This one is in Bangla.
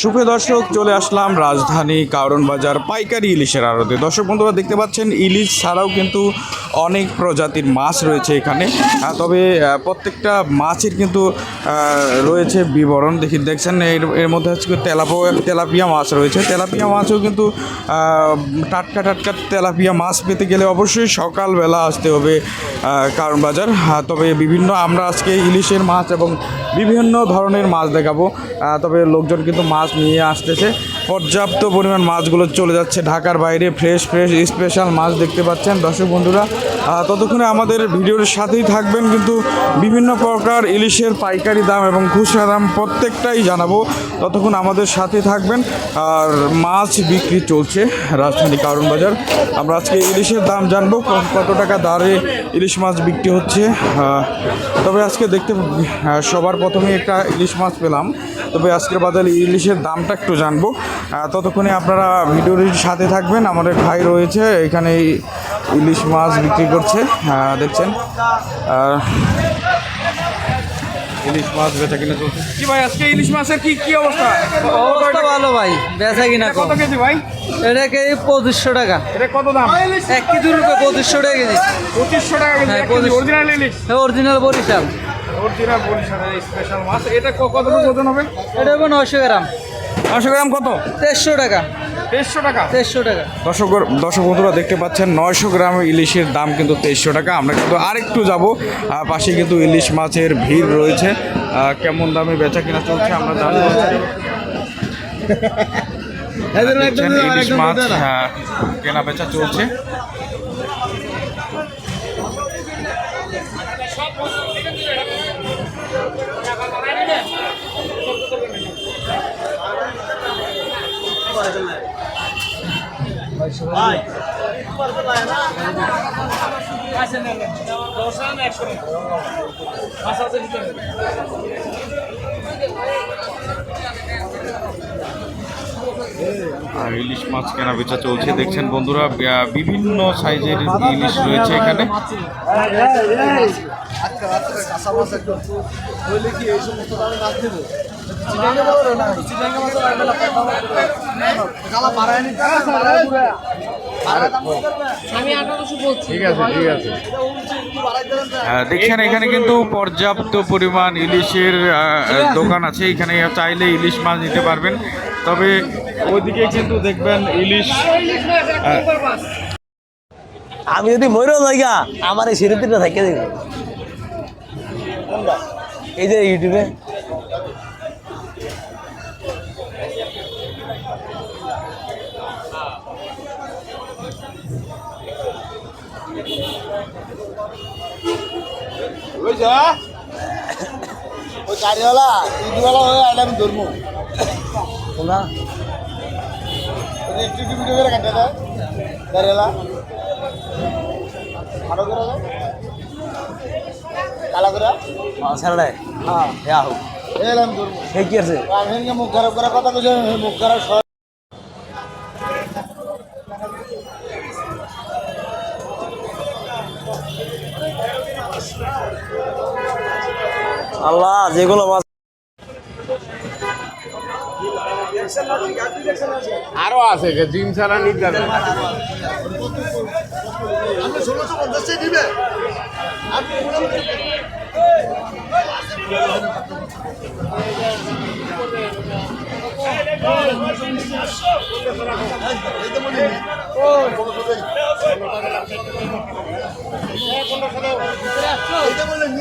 সুপ্রিয় দর্শক, চলে আসলাম রাজধানী কারণ বাজার পাইকারি ইলিশের আড়তে। দর্শক বন্ধুরা, দেখতে পাচ্ছেন, ইলিশ ছাড়াও কিন্তু অনেক প্রজাতির মাছ রয়েছে এখানে। তবে প্রত্যেকটা মাছের কিন্তু রয়েছে বিবরণ। দেখি, দেখছেন, এর এর মধ্যে হচ্ছে তেলাপো, তেলাপিয়া মাছ রয়েছে। তেলাপিয়া মাছও কিন্তু টাটকা টাটকা তেলাপিয়া মাছ পেতে গেলে অবশ্যই সকালবেলা আসতে হবে কারণ বাজার তবে বিভিন্ন, আমরা আজকে ইলিশের মাছ এবং বিভিন্ন ধরনের মাছ দেখাবো। তবে লোকজন কিন্তু মাছ নিয়ে আসতেছে। পর্যাপ্ত পরিমাণ মাছগুলো চলে যাচ্ছে ঢাকার বাইরে। ফ্রেশ ফ্রেশ স্পেশাল মাছ দেখতে পাচ্ছেন। দর্শক বন্ধুরা ততক্ষণে আমাদের ভিডিওর সাথেই থাকবেন। কিন্তু বিভিন্ন প্রকার ইলিশের পাইকারি দাম এবং খুচরা দাম প্রত্যেকটাই জানাব। ততক্ষণ আমাদের সাথে থাকবেন। আর মাছ বিক্রি চলছে রাজধানী কারণ বাজার আমরা আজকে ইলিশের দাম জানব, কত টাকা দাঁড়ে ইলিশ মাছ বিক্রি হচ্ছে। তবে আজকে দেখতে সবার প্রথমে একটা ইলিশ মাছ পেলাম। তবে আজকের বাজারে ইলিশের দামটা একটু জানব। ততক্ষণে আপনারা ভিডিওর সাথে থাকবেন। আমাদের ভাই রয়েছে এখানে ইলিশ মাছ বিক্রি করছে দেখছেন। আহ, ইলিশ মাছ বেচা কিনা চলছে। কি ভাই আজকে ইলিশ মাছের কি কি অবস্থা? অবস্থা ভালো ভাই বেচা কিনা কত কেজি ভাই? এটা কেজি পঁচিশশো টাকা। এটা কত দাম? এক কেজি রুপে পঁচিশশো টাকা কেজি। পঁচিশশো টাকা কেজি হ্যাঁ, এক কেজি 25 অরিজিনাল ইলিশ? অরিজিনাল বরিশাল। অরিজিনাল বরিশালের স্পেশাল মাছ। এটা ক- ওজন হবে? এটা হবে নয়শো গ্রাম। নশো গ্রাম কত? দেড়শো টাকা। দেড়শো টাকা? দর্শক দর্শক বন্ধুরা দেখতে পাচ্ছেন নয়শো গ্রাম ইলিশের দাম কিন্তু তেইশশো টাকা। আমরা কিন্তু আরেকটু যাব। পাশে কিন্তু ইলিশ মাছের ভিড় রয়েছে। কেমন দামে বেচা কিনা চলছে আমরা জানব ইলিশ মাছ হ্যাঁ, কেনা বেচা চলছে। আর ইলিশ মাছ কেনা বেচা চলছে দেখছেন বন্ধুরা বিভিন্ন সাইজের ইলিশ রয়েছে এখানে আহ, দেখছেন এখানে কিন্তু পর্যাপ্ত পরিমাণ ইলিশের দোকান আছে। এখানে চাইলে ইলিশ মাছ নিতে পারবেন। তবে ওইদিকে কিন্তু দেখবেন ইলিশ আমি যদি মরেও জায়গা আমার এই সিঁড়িটা থাকে দেব। এই যে ইউটিউবে। ওই গাড়িওয়ালা ইদওয়ালা হয়ে আইলে আমি ধরবো তোমরা ইলেকট্রিক ভিডিও করে কাটে দেয় গাড়িওয়ালা। আরও করে দেয় কালা করে। স্যারডে হ্যাঁ। হ্যাঁ হোক এলাম ধরবো সে কি আছে? আমি মুখ খারাপ করার কথা বলছি মুখ খারাপ আল্লাহ যেগুলো আরও আছে জিম ছাড়া নিতে হবে দিবে